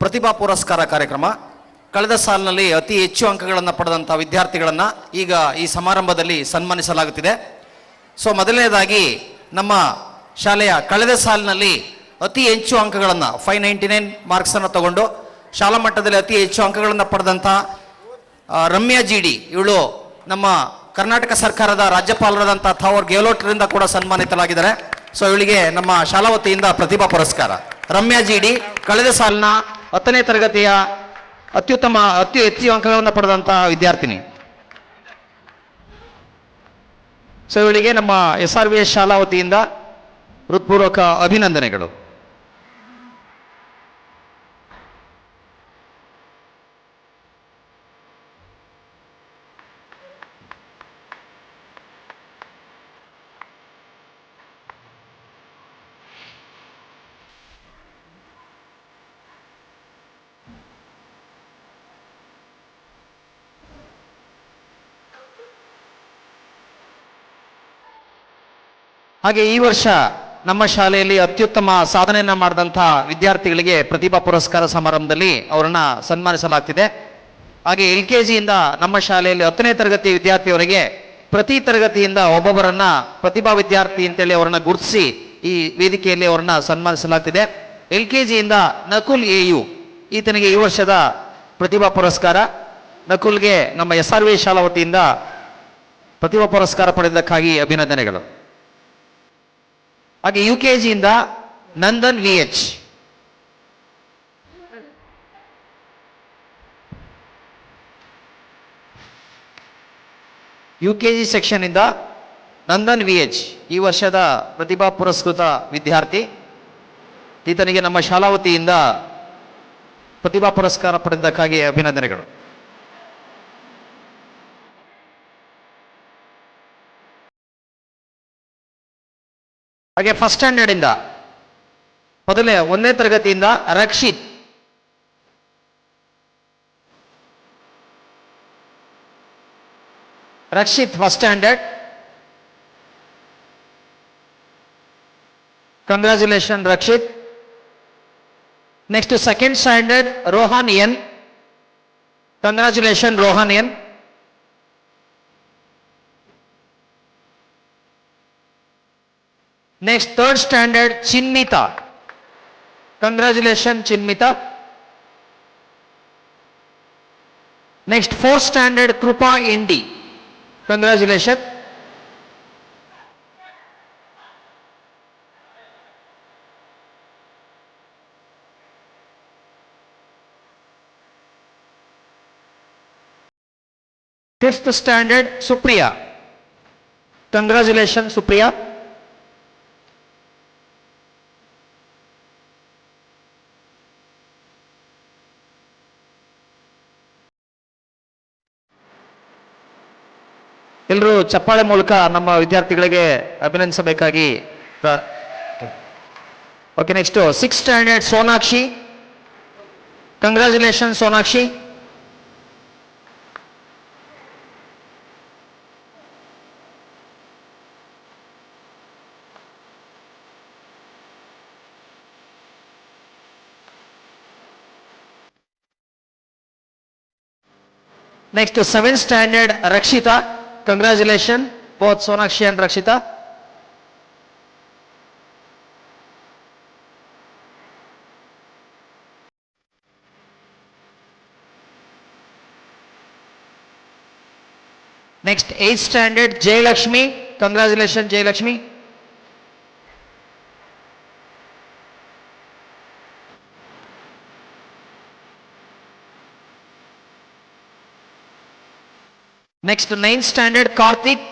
ಪ್ರತಿಭಾ ಪುರಸ್ಕಾರ ಕಾರ್ಯಕ್ರಮ. ಕಳೆದ ಸಾಲಿನಲ್ಲಿ ಅತಿ ಹೆಚ್ಚು ಅಂಕಗಳನ್ನು ಪಡೆದಂಥ ವಿದ್ಯಾರ್ಥಿಗಳನ್ನು ಈಗ ಈ ಸಮಾರಂಭದಲ್ಲಿ ಸನ್ಮಾನಿಸಲಾಗುತ್ತಿದೆ. ಸೊ, ಮೊದಲನೇದಾಗಿ ನಮ್ಮ ಶಾಲೆಯ ಕಳೆದ ಸಾಲಿನಲ್ಲಿ ಅತಿ ಹೆಚ್ಚು ಅಂಕಗಳನ್ನು, ಫೈವ್ ನೈಂಟಿ ನೈನ್ ಮಾರ್ಕ್ಸನ್ನು ತಗೊಂಡು ಶಾಲಾ ಮಟ್ಟದಲ್ಲಿ ಅತಿ ಹೆಚ್ಚು ಅಂಕಗಳನ್ನು ಪಡೆದಂಥ ರಮ್ಯಾ ಜಿ ಡಿ, ಇವಳು ನಮ್ಮ ಕರ್ನಾಟಕ ಸರ್ಕಾರದ ರಾಜ್ಯಪಾಲರಾದಂಥ ಥಾವರ್ ಗೆಹ್ಲೋಟ್ರಿಂದ ಕೂಡ ಸನ್ಮಾನಿತರಾಗಿದ್ದಾರೆ ಸೊ, ಇವಳಿಗೆ ನಮ್ಮ ಶಾಲಾ ವತಿಯಿಂದ ಪ್ರತಿಭಾ ಪುರಸ್ಕಾರ. ರಮ್ಯಾ ಜಿ ಡಿ, ಕಳೆದ ಸಾಲಿನ ಹತ್ತನೇ ತರಗತಿಯ ಅತ್ಯುತ್ತಮ ಅತಿ ಹೆಚ್ಚು ಅಂಕಗಳನ್ನು ಪಡೆದಂತಹ ವಿದ್ಯಾರ್ಥಿನಿ. ಸೊ ಇವಳಿಗೆ ನಮ್ಮ ಎಸ್ ಆರ್ ವಿ ಎಸ್ ಶಾಲಾ ವತಿಯಿಂದ ಹೃತ್ಪೂರ್ವಕ ಅಭಿನಂದನೆಗಳು. ಹಾಗೆ ಈ ವರ್ಷ ನಮ್ಮ ಶಾಲೆಯಲ್ಲಿ ಅತ್ಯುತ್ತಮ ಸಾಧನೆಯನ್ನು ಮಾಡಿದಂಥ ವಿದ್ಯಾರ್ಥಿಗಳಿಗೆ ಪ್ರತಿಭಾ ಪುರಸ್ಕಾರ ಸಮಾರಂಭದಲ್ಲಿ ಅವರನ್ನ ಸನ್ಮಾನಿಸಲಾಗ್ತಿದೆ. ಹಾಗೆ ಎಲ್ ಕೆ ಜಿಯಿಂದ ನಮ್ಮ ಶಾಲೆಯಲ್ಲಿ ಹತ್ತನೇ ತರಗತಿ ವಿದ್ಯಾರ್ಥಿಯವರಿಗೆ ಪ್ರತಿ ತರಗತಿಯಿಂದ ಒಬ್ಬೊಬ್ಬರನ್ನ ಪ್ರತಿಭಾ ವಿದ್ಯಾರ್ಥಿ ಅಂತೇಳಿ ಅವರನ್ನ ಗುರುತಿಸಿ ಈ ವೇದಿಕೆಯಲ್ಲಿ ಅವರನ್ನ ಸನ್ಮಾನಿಸಲಾಗ್ತಿದೆ. ಎಲ್ ಕೆ ಜಿಯಿಂದ ನಕುಲ್ ಎ ಯು ಈತನಿಗೆ ಈ ವರ್ಷದ ಪ್ರತಿಭಾ ಪುರಸ್ಕಾರ. ನಕುಲ್ಗೆ ನಮ್ಮ ಎಸ್ ಆರ್ ವಿ ಶಾಲಾ ವತಿಯಿಂದ ಪ್ರತಿಭಾ ಪುರಸ್ಕಾರ ಪಡೆದಕ್ಕಾಗಿ ಅಭಿನಂದನೆಗಳು. ಹಾಗೆ U K ಜಿಯಿಂದ Nandan V H U K G section ಇಂದ ನಂದನ್ ವಿ ಎಚ್ ಈ ವರ್ಷದ ಪ್ರತಿಭಾ ಪುರಸ್ಕೃತ ವಿದ್ಯಾರ್ಥಿ. ಈತನಿಗೆ ನಮ್ಮ ಶಾಲಾವತಿಯಿಂದ ಪ್ರತಿಭಾ ಪುರಸ್ಕಾರ ಪಡೆದಕ್ಕಾಗಿ ಅಭಿನಂದನೆಗಳು. ಹಾಗೆ ಫಸ್ಟ್ ಸ್ಟ್ಯಾಂಡರ್ಡ್ ಇಂದ. ಮೊದಲನೇ, ಒಂದನೇ ತರಗತಿಯಿಂದ Rakshith. Rakshith first standard congratulation Rakshith. Next second standard Rohan N. Congratulation Rohan N. Next third standard Chinmita congratulation Chinmita next fourth standard Krupa ND congratulation fifth standard Supriya congratulation Supriya ಎಲ್ಲರೂ ಚಪ್ಪಾಳೆ ಮೂಲಕ ನಮ್ಮ ವಿದ್ಯಾರ್ಥಿಗಳಿಗೆ ಅಭಿನಂದಿಸಬೇಕಾಗಿ okay next six standard Sonakshi congratulation Sonakshi next seven standard Rakshita congratulation both Sonakshi and Rakshita next eighth standard Jayalakshmi congratulation Jayalakshmi next ninth standard Karthik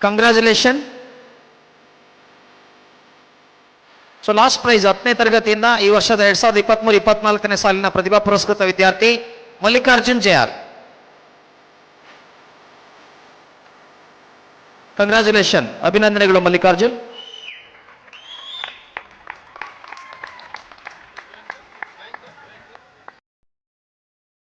congratulation so last prize ಹತ್ತನೇ ತರಗತಿಯಿಂದ ಈ ವರ್ಷದ ಎರಡ್ ಸಾವಿರದ ಇಪ್ಪತ್ಮೂರು, ಇಪ್ಪತ್ನಾಲ್ಕನೇ ಸಾಲಿನ ಪ್ರತಿಭಾ ಪುರಸ್ಕೃತ ವಿದ್ಯಾರ್ಥಿ ಮಲ್ಲಿಕಾರ್ಜುನ್ ಜೆ ಆರ್ ಕಂಗ್ರ್ಯಾಚುಲೇಷನ್ ಅಭಿನಂದನೆಗಳು ಮಲ್ಲಿಕಾರ್ಜುನ್.